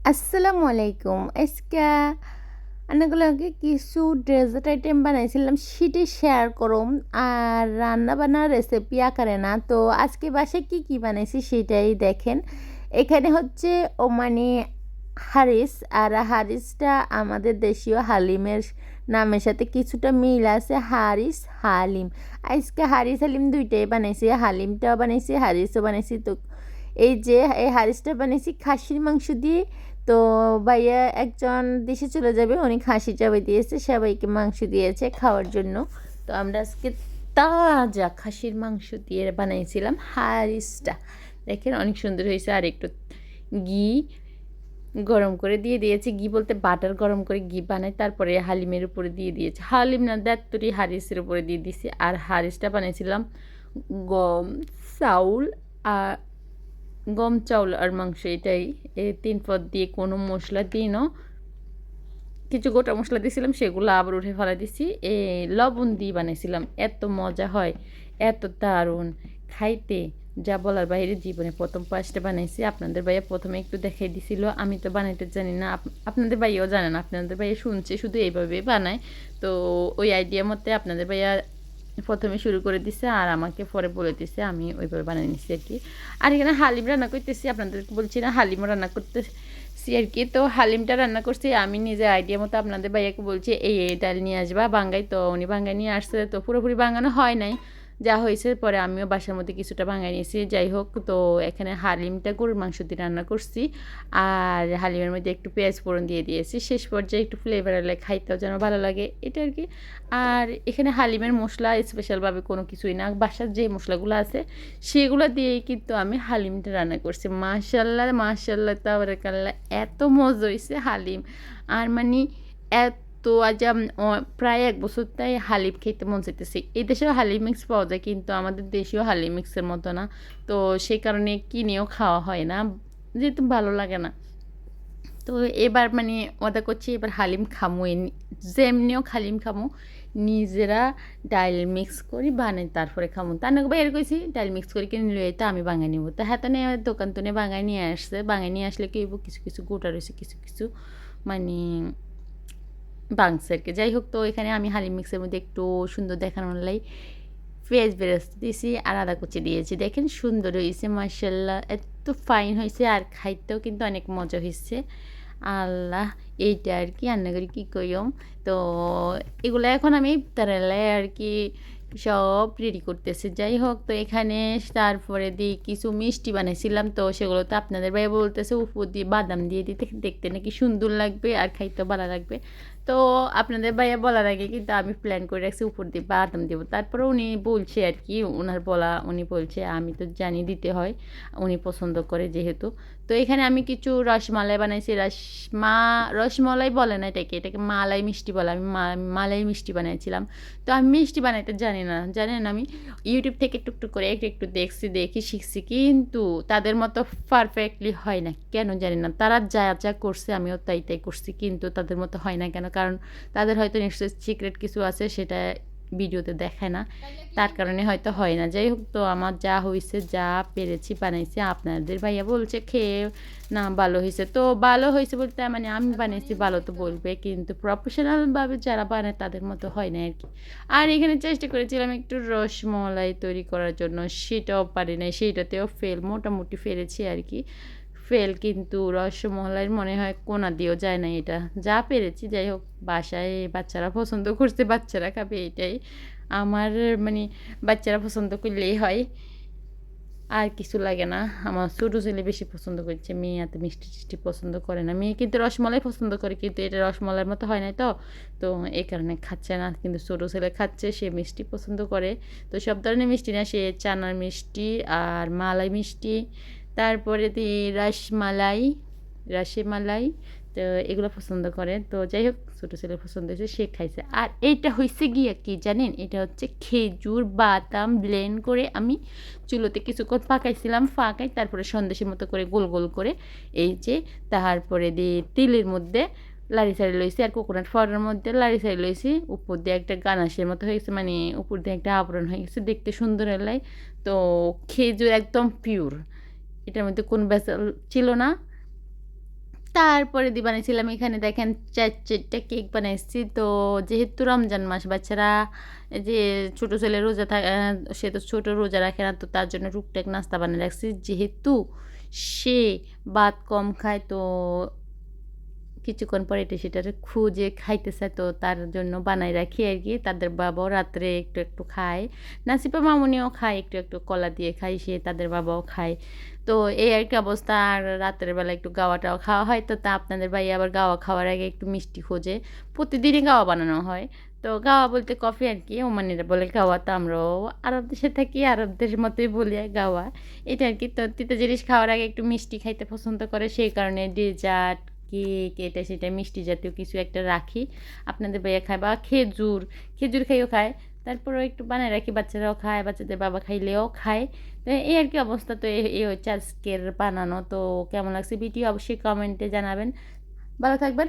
আসসালামু আলাইকুম আজকে অনেকগুলোকে কিছু ডেজার্ট আইটেম বানাইছিলাম সেটি শেয়ার করুম আর রান্না বান্নার রেসিপি আকারে না তো আজকে বাসায় কি কি বানাইছি সেটাই দেখেন এখানে হচ্ছে ও মানে হারিস আর হারিসটা আমাদের দেশীয় হালিমের নামের সাথে কিছুটা মিল আছে হারিস হালিম আজকে হারিস হালিম দুইটাই বানাইছি হালিমটাও বানাইছি হারিসও বানাইছি তো এই যে এই হারিসটা বানিয়েছি খাসির মাংস দিয়ে তো ভাইয়া একজন দেশে চলে যাবে, উনি খাসি চাবে দিয়েছে, সবাইকে মাংস দিয়েছে খাওয়ার জন্য। তো আমরা আজকে তাজা খাসির মাংস দিয়ে বানিয়েছিলাম হারিসটা। দেখেন অনেক সুন্দর হয়েছে, আর একটু ঘি গরম করে দিয়ে দিয়েছে। ঘি বলতে বাটার গরম করে ঘি বানাই তারপরে হালিমের উপরে দিয়ে দিয়েছে। হালিম না, দাত্তরি হারিসের উপরে দিয়ে দিয়েছি আর হারিসটা বানিয়েছিলাম গম, চাউল আর গম, চাউল আর মাংস, এটাই। এই তিন পদ দিয়ে কোনো মশলা দিই না। কিছু গোটা মশলা দিয়েছিলাম, সেগুলো আবার উঠে ফেলা দিছি। এ লবণ দিয়ে বানিয়েছিলাম এত মজা হয়, এত দারুণ। খাইতে যা বলার বাইরে জীবনে প্রথম পাঁচটা বানাইছি। আপনাদের ভাইয়া প্রথমে একটু দেখাই দিছিল, আমি তো বানাইতে জানি না। আপনাদের ভাইয়াও জানেন আপনাদের ভাইয়া শুনছে, শুধু এইভাবে বানায়। তো ওই আইডিয়া মতে আপনাদের ভাইয়া প্রথমে শুরু করে দিছে আর আমাকে পরে বলে দিছে, আমি ওইভাবে বানিয়ে নিছি আর কি। আর এখানে হালিম রান্না করতেছি, আপনাদেরকে বলছি না হালিম রান্না করতেছি আর কি। তো হালিমটা রান্না করছি, আমি নিজে আইডিয়া মতো আপনাদের ভাইয়াকে বলছি, এই এই ডাল নিয়ে আসবা বাঙ্গাই। তো উনি বাঙ্গাই নিয়ে আসছে, তো পুরোপুরি বাঙানো হয় নাই। যা হয়েছে, পরে আমিও বাসার মধ্যে কিছুটা ভাঙাই নিয়েছি। যাই হোক, তো এখানে হালিমটা গরুর মাংস দিয়ে রান্না করছি। আর হালিমের মধ্যে একটু পেঁয়াজ ফোড়ন দিয়ে দিয়েছি। শেষ পর্যায়ে একটু ফ্লেভার এলে খাইতেও যেন ভালো লাগে, এটা আর কি। আর এখানে হালিমের মশলা স্পেশালভাবে কোনো কিছুই না। বাসার যে মশলাগুলো আছে, সেগুলো দিয়েই কিন্তু আমি হালিমটা রান্না করছি। মাশাল্লাহ মাশাল্লাহ, তাবরাকাল্লাহ, এত মজা হয়েছে হালিম। আর মানে এত তো আজ প্রায় এক বছর তাই হালিম খেতে মন চাইতেছে। এই দেশেও হালিম মিক্স পাওয়া যায় কিন্তু আমাদের দেশীয় হালিম মিক্সের মতো না। তো সেই কারণে কিনেও খাওয়া হয় না, যেহেতু ভালো লাগে না। তো এবার মানে ওদা করছি, এবার হালিম খামো। যেমনিও হালিম খামো, নিজেরা ডাইল মিক্স করি, বানাই, তারপরে খামো। তা না বাইরে কইছি, ডাইল মিক্স করে কিনে লই তো আমি বাঙাই নিব। তো হ্যাঁ তো দোকান তো নিয়ে বাঙাই নিয়ে আসছে। বাঙাই নিয়ে আসলে কি কিছু কিছু গোটা রয়েছে, কিছু কিছু। মানে বাংসেরকে যাই হোক, তো এখানে আমি হালিম মিক্সের মধ্যে একটু সুন্দর দেখানোর লাই পেঁয়াজ বেরোতে দিয়েছি আর আদা কুচি দিয়েছি। দেখেন সুন্দর হয়েছে মার্শাল্লাহ এত ফাইন হয়েছে আর খাইতেও কিন্তু অনেক মজা হয়েছে আল্লাহ, এইটা আর কি, রান্না করি কী করিম তো এগুলো এখন আমি তারালে আর কি সব রেডি করতেছে। যাই হোক, তো এখানে তারপরে দিই কিছু মিষ্টি বানাইছিলাম, তো সেগুলো তো আপনাদের ভাই বলতেছে, উপর দিয়ে বাদাম দিয়ে দিতে দেখতে নাকি সুন্দর লাগবে আর খাইতেও ভালো লাগবে। তো আপনাদের ভাইয়া বলার আগে কিন্তু আমি প্ল্যান করে রাখছি, উপর দিয়ে বাদাম দেবো। তারপরে উনি বলছে আর কি ওনার বলা, উনি বলছে, আমি তো জানি দিতে হয়, উনি পছন্দ করে যেহেতু। তো এখানে আমি কিছু রসমালাই বানাইছি। রসমা, রসমলাই বলে না এটাকে এটাকে মালাই মিষ্টি বলে। আমি মালাই মিষ্টি বানাইছিলাম। তো আমি মিষ্টি বানাইতে জানি না, জানেন আমি? ইউটিউব থেকে টুকটুক করে একটু একটু দেখছি, দেখি, শিখছি। কিন্তু তাদের মতো পারফেক্টলি হয় না, কেন জানি না? তারা যা যা করছে আমিও তাই তাই করছি, কিন্তু তাদের মতো হয় না কেন? কারণ তাদের হয়তো নিশ্চয়ই সিক্রেট কিছু আছে সেটা ভিডিওতে দেখায় না। তার কারণে হয়তো হয় না। যাই হোক তো আমার যা হয়েছে যা পেরেছি বানাইছি আপনাদের ভাইয়া বলছে খেয়ে না ভালো হয়েছে তো ভালো হয়েছে বলতে মানে আমি বানিয়েছি ভালো তো বলবে কিন্তু প্রফেশনালভাবে যারা বানায় তাদের মতো হয় না আর কি। আর এখানে চেষ্টা করেছিলাম একটু রসমলাই তৈরি করার জন্য সেটাও পারি নাই সেইটাতেও ফেল মোটামুটি ফেলেছি আর কি। ফেল কিন্তু রসমলাইয়ের মনে হয় কোনা দিয়েও যায় না এটা। যা পেরেছি, যাই হোক, বাসায় বাচ্চারা পছন্দ করছে, বাচ্চারা খাবে এটাই। আমার মানে বাচ্চারা পছন্দ করলেই হয়। আর কিছু লাগে না। আমার ছোটো ছেলে বেশি পছন্দ করছে, মেয়ে এত মিষ্টি টিষ্টি পছন্দ করে না। মেয়ে কিন্তু রসমলাই পছন্দ করে, কিন্তু এটা রসমলাইয়ের মতো হয় না তো। তো এই কারণে খাচ্ছে না, কিন্তু ছোটো ছেলে খাচ্ছে, সে মিষ্টি পছন্দ করে। তো সব ধরনের মিষ্টি না, সে চানার মিষ্টি আর মালাই মিষ্টি। তারপরে রসমালাই রসমালাই, তো এগুলো পছন্দ করে। তো যাই হোক, ছোটো ছেলে পছন্দ হয়েছে, সে খাইছে। আর এইটা হয়েছে গিয়ে কি জানেন? এটা হচ্ছে খেজুর বাদাম ব্লেন্ড করে আমি চুলোতে কিছুক্ষণ পাকাইছিলাম, পাকাই তারপরে সন্দেশের মতো করে গোল গোল করে এই যে তারপরে দিয়ে তিলের মধ্যে লাড়ি সারি লইছি আর কোকোনাট ফলের মধ্যে লাড়ি সারি লইছি। উপর দিয়ে একটা গানাশের মতো হয়ে গেছে মানে উপর দিয়ে একটা আবরণ হয়ে গেছে, দেখতে সুন্দর এলাই তো খেজুর একদম পিওর এটার মধ্যে কোন ভেসেল ছিল না। তারপরে দি বানিয়েছিলাম এখানে দেখেন চার চারটা কেক বানাইছি। তো যেহেতু রমজান মাস, বাচ্চারা যে ছোটো ছেলে রোজা থাকে সে তো ছোটো রোজা রাখে না, তো তার জন্য টুকটাক নাস্তা বানিয়ে রাখছি। যেহেতু সে ভাত কম খায়, তো কিছুক্ষণ পরে এটা সেটা খুঁজে খাইতেছে তো তার জন্য বানাই রাখি আর কি। তাদের বাবাও রাত্রে একটু একটু খায়। নাসিপা মামুনিও খায়, একটু একটু কলা দিয়ে খায়, সে তাদের বাবাও খায়। তো এই আর কি অবস্থা। আর রাতের বেলা একটু গাওয়াটাও খাওয়া হয়। তো তা আপনাদের ভাই আবার গাওয়া খাওয়ার আগে একটু মিষ্টি খোঁজে। প্রতিদিনই গাওয়া বানানো হয়। তো গাওয়া বলতে কফি আর কি। ওমানিরা বলে গাওয়া, তো আমরাও আরব দেশে থাকি, আরব দেশের মতোই বলি গাওয়া। এটা আর কি। তো তিতো জিনিস খাওয়ার আগে একটু মিষ্টি খাইতে পছন্দ করে। সেই কারণে ডেজার্ট কেক এটা সেটা, মিষ্টি জাতীয় কিছু একটা রাখি। আপনাদের ভাইয়া খায় বা খেজুর খেজুর খাইও খায়। তারপরেও একটু বানায় রাখি, বাচ্চারাও খায়, বাচ্চাদের বাবা খাইলেও খায়। তো এই আর কি অবস্থা, তো এই হচ্ছে আজকের বানানো। তো কেমন লাগছে? ভিডিও অবশ্যই কমেন্টে জানাবেন। ভালো থাকবেন।